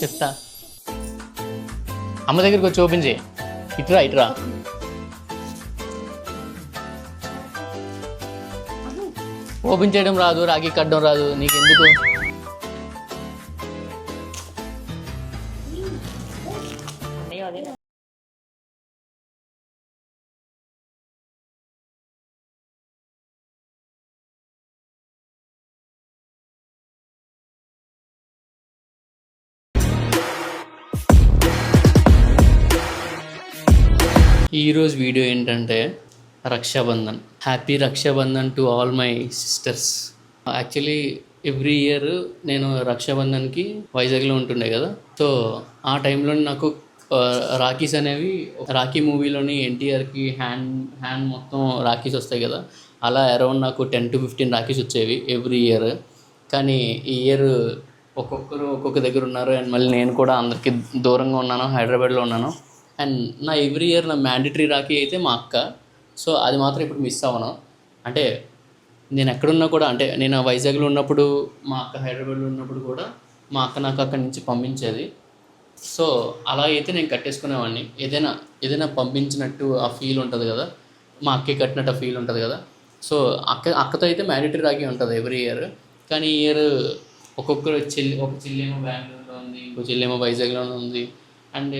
చెప్తా. అమ్మ దగ్గరికి వచ్చి ఓపెన్ చేయి. ఇటురా ఓపెన్ చేయడం రాదు రాగి కట్టడం రాదు. నీకు ఎందుకు ఈరోజు వీడియో ఏంటంటే Rakshabandhan. Happy Rakshabandhan to all my sisters. Actually every year నేను రక్షాబంధన్కి వైజాగ్లో ఉంటుండే కదా. సో ఆ టైంలో నాకు రాఖీస్ అనేవి రాఖీ మూవీలోని ఎన్టీఆర్కి హ్యాండ్ హ్యాండ్ మొత్తం రాఖీస్ వస్తాయి కదా. అలా అరౌండ్ నాకు టెన్ టు ఫిఫ్టీన్ రాఖీస్ వచ్చేవి ఎవ్రీ ఇయర్. కానీ ఈ ఇయర్ ఒక్కొక్కరు ఒక్కొక్క దగ్గర ఉన్నారు. అండ్ మళ్ళీ నేను కూడా అందరికీ దూరంగా ఉన్నాను హైదరాబాద్లో ఉన్నాను. అండ్ నా ఎవ్రీ ఇయర్ నా మ్యాండటరీ రాఖీ అయితే మా అక్క. సో అది మాత్రం ఇప్పుడు మిస్ అవ్వను. అంటే నేను ఎక్కడున్నా కూడా అంటే నేను వైజాగ్లో ఉన్నప్పుడు మా అక్క హైదరాబాద్లో ఉన్నప్పుడు కూడా మా అక్క నాకు అక్కడి నుంచి పంపించేది. సో అలా అయితే నేను కట్టేసుకునేవాడిని. ఏదైనా ఏదైనా పంపించినట్టు ఆ ఫీల్ ఉంటుంది కదా. మా అక్కే కట్టినట్టు ఆ ఫీల్ ఉంటుంది కదా. సో అక్క అక్కతో అయితే మ్యాండటరీ ఆగి ఉంటుంది ఎవ్రీ ఇయర్ కానీ ఈ ఇయర్ ఒక్కొక్కరు చెల్లి ఒక చెల్లేమో బెంగళూరులో ఉంది ఇంకో చెల్లేమో వైజాగ్లోనే ఉంది. అండ్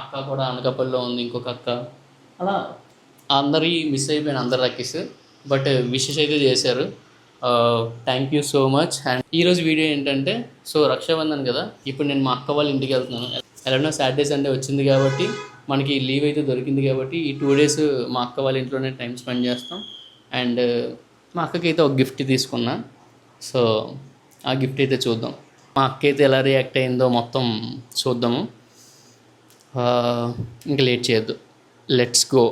అక్క కూడా అనకాపల్లిలో ఉంది ఇంకొక అక్క. అలా అందరి మిస్ అయిపోయిన అందరి రాఖీస్ బట్ విషెస్ అయితే చేశారు. Thank you so much and ఈరోజు వీడియో ఏంటంటే సో రక్షాబంధన్ కదా ఇప్పుడు నేను మా అక్క వాళ్ళ ఇంటికి వెళ్తున్నాను. ఎలానో సాటర్డే సండే వచ్చింది కాబట్టి మనకి లీవ్ అయితే దొరికింది కాబట్టి ఈ టూ డేస్ మా అక్క వాళ్ళ ఇంట్లోనే టైం స్పెండ్ చేస్తాం. అండ్ మా అక్కకి అయితే ఒక గిఫ్ట్ తీసుకున్నా. సో ఆ గిఫ్ట్ అయితే చూద్దాం. మా అక్క అయితే ఎలా రియాక్ట్ అయిందో మొత్తం చూద్దాము. ఇంకా లేట్ చేయొద్దు. లెట్స్ గో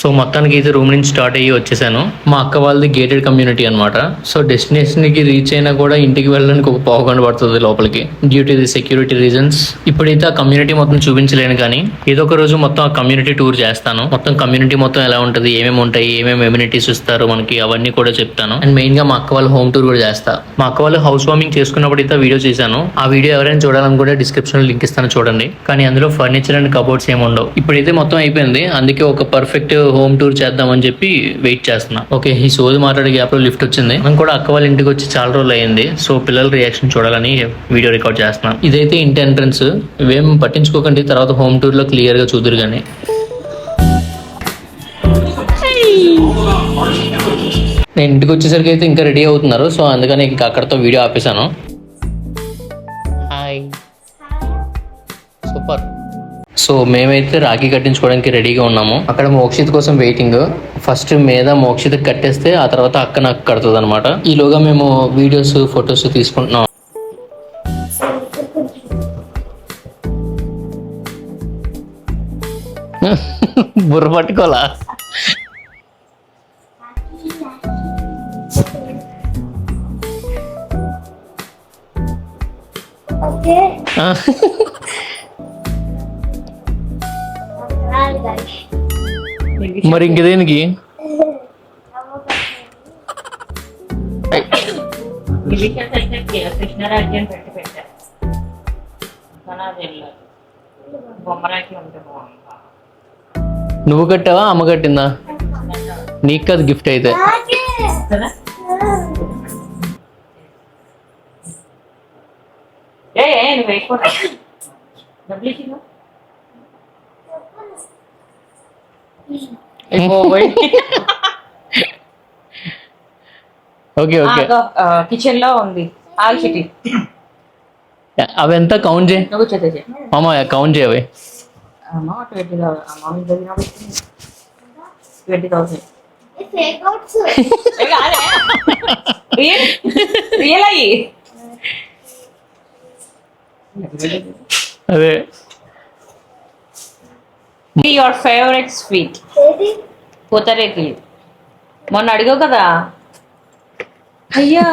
సో మొత్తానికి అయితే రూమ్ నుంచి స్టార్ట్ అయ్యి వచ్చేసాను. మా అక్క వాళ్ళది గేటెడ్ కమ్యూనిటీ అనమాట సో డెస్టినేషన్కి రీచ్ అయినా కూడా ఇంటికి వెళ్ళడానికి ఒక పావు పడుతుంది లోపలికి due to the security reasons ఇప్పుడైతే ఆ కమ్యూనిటీ మొత్తం చూపించలేను కానీ ఏదో ఒక రోజు మొత్తం ఆ కమ్యూనిటీ టూర్ చేస్తాను. మొత్తం కమ్యూనిటీ మొత్తం ఎలా ఉంటుంది ఏమేమి ఉంటాయి ఏమేమి ఎమ్యూనిటీస్ ఇస్తారు మనకి అవన్నీ కూడా చెప్తాను. అండ్ మెయిన్గా మా అక్క వాళ్ళ హోమ్ టూర్ కూడా చేస్తా. మా అక్క వాళ్ళు హౌస్ వార్మింగ్ చేసుకున్నప్పుడు అయితే వీడియో చేశాను. ఆ వీడియో ఎవరైనా చూడాలనుకుంటే డిస్క్రిప్షన్ లింక్ ఇస్తాను చూడండి. కానీ అందులో ఫర్నిచర్ అండ్ కబోర్డ్స్ ఏమి ఉండవు. ఇప్పుడైతే మొత్తం అయిపోయింది. అందుకే ఒక పర్ఫెక్ట్ హోమ్ టూర్ చేద్దామని చెప్పి వెయిట్ చేస్తున్నా. ఓకే ఈ సోది మాట్లాడే గ్యాప్లో లిఫ్ట్ వచ్చింది. మనం కూడా అక్క వాళ్ళ ఇంటికి వచ్చి చాలా రోజులు అయింది సో పిల్లల రియాక్షన్ చూడాలని వీడియో రికార్డ్ చేస్తున్నాను ఇదైతే ఇంటి ఎంట్రన్స్ ఇవేం పట్టించుకోకండి. తర్వాత హోమ్ టూర్లో క్లియర్గా చూదురు కానీ నేను ఇంటికి వచ్చేసరికి అయితే ఇంకా రెడీ అవుతున్నారు. సో అందుకని ఇంకా అక్కడతో వీడియో ఆపేశాను. సో మేమైతే రాఖీ కట్టించుకోవడానికి రెడీగా ఉన్నాము. అక్కడ మోక్షిత్ కోసం వెయిటింగ్ ఫస్ట్ మీద మోక్షిత్ కట్టేస్తే ఆ తర్వాత అక్క నాకు కడుతుంది అనమాట ఈలోగా మేము వీడియోస్ ఫొటోస్ తీసుకుంటున్నాం. బుర్ర పట్టుకోవాలా? Okay. మరి ఇంక దేనికి? నువ్వు కట్టావా? అమ్మ కట్టిందా? నీకు కాదు గిఫ్ట్ అయితే. ఏ నువ్వు డబ్బులు ఓకే ఓకే. కిచెన్లో ఉంది. చిటి అవి ఎంత కౌంట్ చేయి? మామ కౌంట్ చేయవి అమ్మ ట్వంటీ థౌసండ్ అమ్మ చదివినప్పుడు twenty thousand Fake outs. Real అయ్యి అదే యువర్ ఫేవరెట్ స్వీట్ పూతరేకులు. మొన్న అడిగావు కదా? అయ్యా?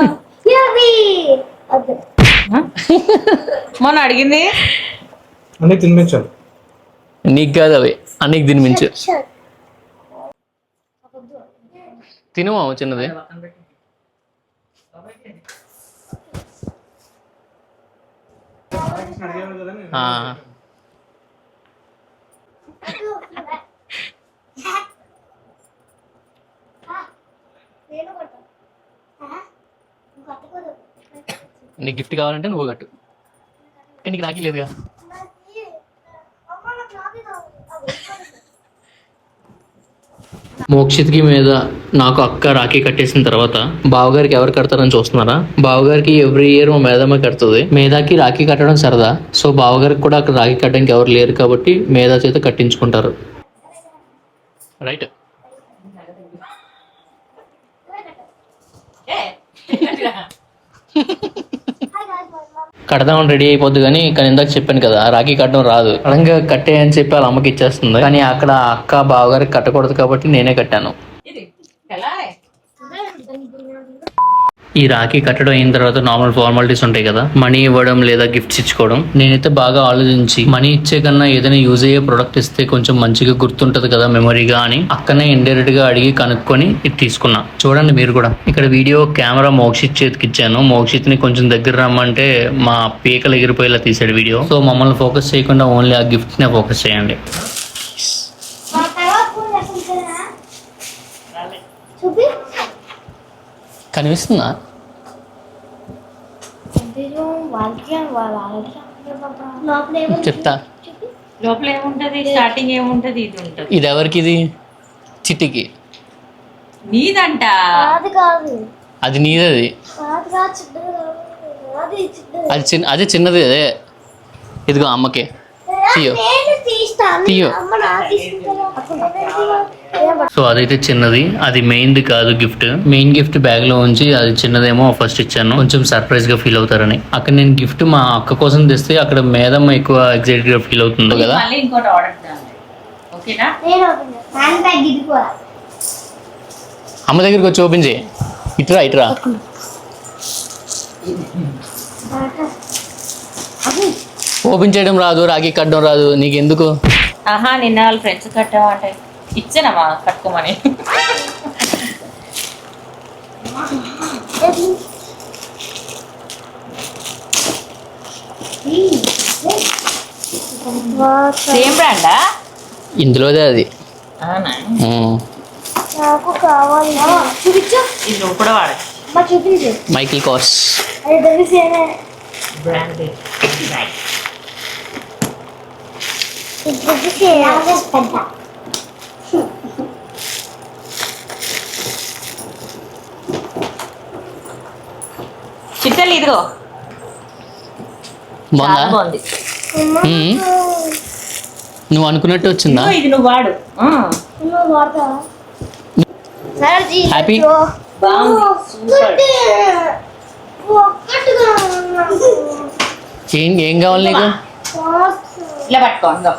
మొన్న అడిగింది? అన్నీ తినిపించాలి. నీకు కాదు అవి. అన్నికి తినిపించు. తినమా చిన్నది? ఆ, నేను కొట్టు నువ్వు కట్టుకోదు నీకు గిఫ్ట్ కావాలంటే నువ్వు కట్టు. నీకు రాఖీ లేదుగా. మోక్షిత్కి మీద నాకు అక్క రాఖీ కట్టేసిన తర్వాత బావగారికి ఎవరు కడతారని చూస్తున్నారా? బావగారికి ఎవ్రీ ఇయర్ మా మేధమ్మ కడుతుంది. మేధాకి రాఖీ కట్టడం సరదా. సో బావగారికి కూడా అక్కడ రాఖీ కట్టడానికి ఎవరు లేరు కాబట్టి మేధా చేత కట్టించుకుంటారు. రైట్. కడదామని రెడీ అయిపోద్ది కానీ కానీ ఇందాక చెప్పాను కదా రాఖీ కట్టడం రాదు. సడన్గా కట్టే అని చెప్పి వాళ్ళ అమ్మకి ఇచ్చేస్తుంది. కానీ అక్కడ అక్క బావగారికి కట్టకూడదు కాబట్టి నేనే కట్టాను. ఈ రాఖీ కట్టడం అయిన తర్వాత నార్మల్ ఫార్మాలిటీస్ ఉంటాయి కదా. మనీ ఇవ్వడం లేదా గిఫ్ట్స్ ఇచ్చుకోవడం. నేనైతే బాగా ఆలోచించి మనీ ఇచ్చే కన్నా ఏదైనా యూజ్ అయ్యే ప్రొడక్ట్ ఇస్తే కొంచెం మంచిగా గుర్తుంటది కదా మెమరీగా అని అక్కనే ఇండైరెక్ట్గా అడిగి కనుక్కొని ఇది తీసుకున్నా. చూడండి మీరు కూడా. ఇక్కడ వీడియో కెమెరా మోక్షిత్ చేతికి ఇచ్చాను. మోక్షిత్ని కొంచెం దగ్గర రమ్మంటే మా పీకలు ఎగిరిపోయేలా తీసాడు వీడియో సో మమ్మల్ని ఫోకస్ చేయకుండా ఓన్లీ ఆ గిఫ్ట్ నే ఫోకస్ చేయండి మా తర్వాత ఫోన్ చేస్తుంటేనా చూపి కనిపిస్తుందా? చెప్తా. చూపి లోపల ఏముంటది? స్టార్టింగ్ ఏముంటది? ఇది ఉంటది. ఇది ఎవరికి ఇది చిట్టికి. నీదంట? అది కాదు. అది నీది అది కాదు కాదు చిన్నది కాదు. అది చిన్నది. అది చిన్న అది చిన్నది అదే. ఇదిగో అమ్మకి. తీయో. తీయో. సో అదైతే చిన్నది. అది మెయిన్ది కాదు గిఫ్ట్. మెయిన్ గిఫ్ట్ బ్యాగ్లో ఉంచి అది చిన్నదేమో ఫస్ట్ ఇచ్చాను. కొంచెం సర్ప్రైజ్గా ఫీల్ అవుతారని. అక్కడ నేను గిఫ్ట్ మా అక్క కోసం తెస్తే అక్కడ మేదమ్మ ఎక్కువ ఎగ్జైటెడ్గా ఫీల్ అవుతుంది కదా. అమ్మ దగ్గరికి వచ్చి ఓపెన్ చేయి. ఇట్రా ఇట్రా. ఓపెన్ చేయడం రాదు రాగి కట్టడం రాదు. నీకు ఎందుకు ఆహా నిన్న వాళ్ళ ఫ్రెండ్స్ కట్టావా అంటే ఇచ్చానమ్మా కట్టుకోమని. సేమ్ బ్రాండా? ఇందులోదే అది. ఉమ్. నాకు కావాలి. చూపించు. ఇది నువ్వు కూడా వాడచ్చు మా చూపించు. మైకిల్ కాస్ అది తెలిసేనే బ్రాండ్ పెద్ద చిట్టలు ఇదిగో. చాలా బాగుందా. నువ్వు అనుకున్నట్టు వచ్చిందా? ఇది నువ్వు వాడు. ఆ, నువ్వు వాడతావా సరే Happy? బాగుంది. సూపర్ ఒక్కటిగా ఏం ఏం కావాలి నీకు? ఇట్లా పట్టుకో ఇంకో.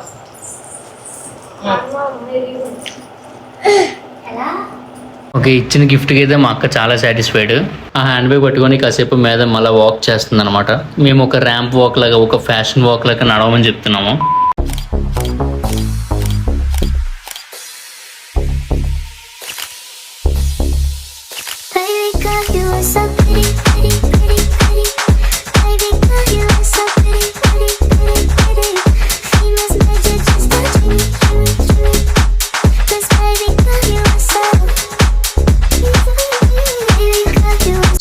ఓకే ఇచ్చిన గిఫ్ట్కి అయితే మా అక్క చాలా సాటిస్ఫైడ్ ఆ హ్యాండ్ బ్యాగ్ పట్టుకొని కాసేపు మీద మళ్ళీ వాక్ చేస్తుంది అనమాట మేము ఒక ర్యాంప్ వాక్ లాగా ఒక ఫ్యాషన్ వాక్ లాగా నడవమని చెప్తున్నాము.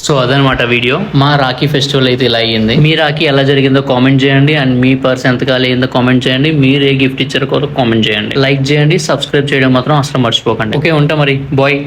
సో అదనమాట వీడియో. మా రాఖీ ఫెస్టివల్ అయితే ఇలా అయ్యింది. మీ రాఖీ ఎలా జరిగిందో కామెంట్ చేయండి అండ్ మీ పర్స్ ఎంత ఖాళీ అయిందో కామెంట్ చేయండి. మీరు ఏ గిఫ్ట్ ఇచ్చారో కామెంట్ చేయండి. లైక్ చేయండి సబ్స్క్రైబ్ చేయడం మాత్రం అసలు మర్చిపోకండి. ఓకే ఉంటా మరి. బాయ్.